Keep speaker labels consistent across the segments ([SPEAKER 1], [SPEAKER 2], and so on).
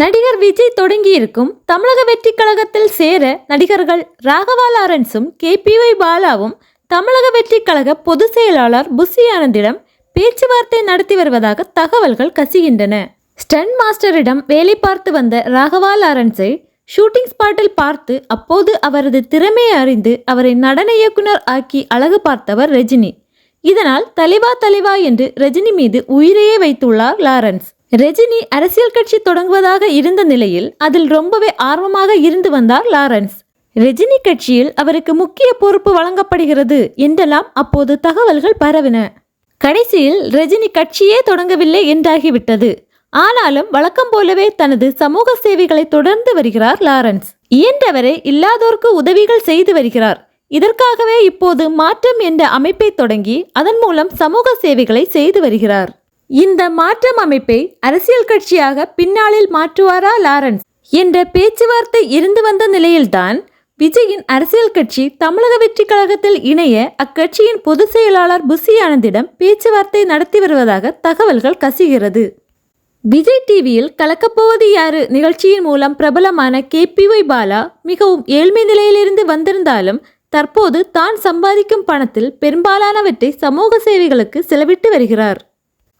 [SPEAKER 1] நடிகர் விஜய் தொடங்கியிருக்கும் தமிழக வெற்றி கழகத்தில் சேர நடிகர்கள் ராகவா லாரன்ஸும் கேபிஒய் பாலாவும் தமிழக வெற்றி கழக பொதுச் செயலாளர் புஷி ஆனந்திடம் பேச்சுவார்த்தை நடத்தி வருவதாக தகவல்கள் கசிகின்றன. ஸ்டன் மாஸ்டரிடம் வேலை பார்த்து வந்த ராகவா லாரன்ஸை ஷூட்டிங் ஸ்பாட்டில் பார்த்து அப்போது அவரது திறமையை அறிந்து அவரை நடன இயக்குனர் ஆக்கி அழகு பார்த்தவர் ரஜினி. இதனால் தலைவா தலைவா என்று ரஜினி மீது உயிரையே வைத்துள்ளார் லாரன்ஸ். ரஜினி அரசியல் கட்சி தொடங்குவதாக இருந்த நிலையில் அதில் ரொம்பவே ஆர்வமாக இருந்து வந்தார் லாரன்ஸ். ரஜினி கட்சியில் அவருக்கு முக்கிய பொறுப்பு வழங்கப்படுகிறது என்றெல்லாம் அப்போது தகவல்கள் பரவின. கடைசியில் ரஜினி கட்சியே தொடங்கவில்லை என்றாகிவிட்டது. ஆனாலும் வழக்கம் போலவே தனது சமூக சேவைகளை தொடர்ந்து வருகிறார் லாரன்ஸ். இயன்றவரை இல்லாதோருக்கு உதவிகள் செய்து வருகிறார். இதற்காகவே இப்போது மாற்றம் என்ற அமைப்பை தொடங்கி அதன் மூலம் சமூக சேவைகளை செய்து வருகிறார். இந்த மாற்றம் அமைப்பை அரசியல் கட்சியாக பின்னாளில் மாற்றுவாரா லாரன்ஸ்? என்ற பேச்சுவார்த்தை இருந்து வந்த நிலையில்தான் விஜயின் அரசியல் கட்சி தமிழக வெற்றி கழகத்தில் இணைய அக்கட்சியின் பொதுச் செயலாளர் புசி ஆனந்திடம் பேச்சுவார்த்தை நடத்தி வருவதாக தகவல்கள் கசிகிறது. விஜய் டிவியில் கலக்கப்போவது யாரு? நிகழ்ச்சியின் மூலம் பிரபலமான கேபிஒய் பாலா மிகவும் ஏழ்மை நிலையிலிருந்து வந்திருந்தாலும் தற்போது தான் சம்பாதிக்கும் பணத்தில் பெரும்பாலானவற்றை சமூக சேவைகளுக்கு செலவிட்டு வருகிறார்.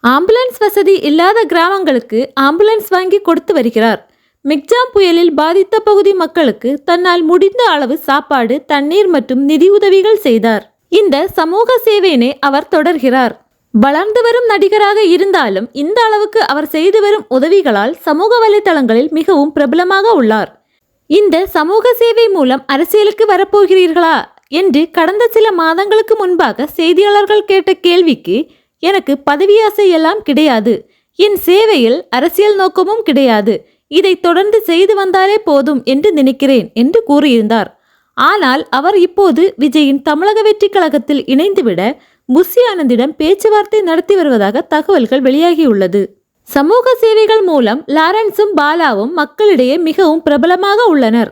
[SPEAKER 1] ஆம்புலன்ஸ் வசதி இல்லாத கிராமங்களுக்கு ஆம்புலன்ஸ் வாங்கி கொடுத்து வருகிறார். மிக்ஜாம் புயலில் பாதித்த பகுதி மக்களுக்கு தன்னால் முடிந்த அளவு சாப்பாடு தண்ணீர் மற்றும் நிதி உதவிகள் செய்தார். இந்த சமூக சேவையினை அவர் தொடர்கிறார். வளர்ந்து வரும் நடிகராக இருந்தாலும் இந்த அளவுக்கு அவர் செய்து வரும் உதவிகளால் சமூக வலைதளங்களில் மிகவும் பிரபலமாக உள்ளார். இந்த சமூக சேவை மூலம் அரசியலுக்கு வரப்போகிறீர்களா? என்று கடந்த சில மாதங்களுக்கு முன்பாக செய்தியாளர்கள் கேட்ட கேள்விக்கு எனக்கு பதவியாசை எல்லாம் கிடையாது. என் சேவையில் அரசியல் நோக்கமும் கிடையாது. இதை தொடர்ந்து செய்து வந்தாலே போதும் என்று நினைக்கிறேன் என்று கூறியிருந்தார். ஆனால் அவர் இப்போது விஜயின் தமிழக வெற்றி கழகத்தில் இணைந்துவிட முசி ஆனந்திடம் பேச்சுவார்த்தை நடத்தி வருவதாக தகவல்கள் வெளியாகியுள்ளது. சமூக சேவைகள் மூலம் லாரன்ஸும் பாலாவும் மக்களிடையே மிகவும் பிரபலமாக உள்ளனர்.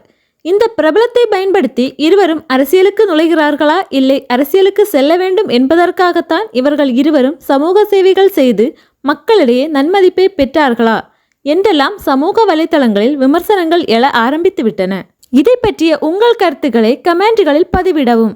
[SPEAKER 1] இந்த பிரபலத்தை பயன்படுத்தி இருவரும் அரசியலுக்கு நுழைகிறார்களா இல்லை அரசியலுக்கு செல்ல வேண்டும் என்பதற்காகத்தான் இவர்கள் இருவரும் சமூக சேவைகள் செய்து மக்களிடையே நன்மதிப்பை பெற்றார்களா என்றெல்லாம் சமூக வலைதளங்களில் விமர்சனங்கள் எழ ஆரம்பித்துவிட்டன. இதை பற்றிய உங்கள் கருத்துக்களை கமெண்ட்களில் பதிவிடவும்.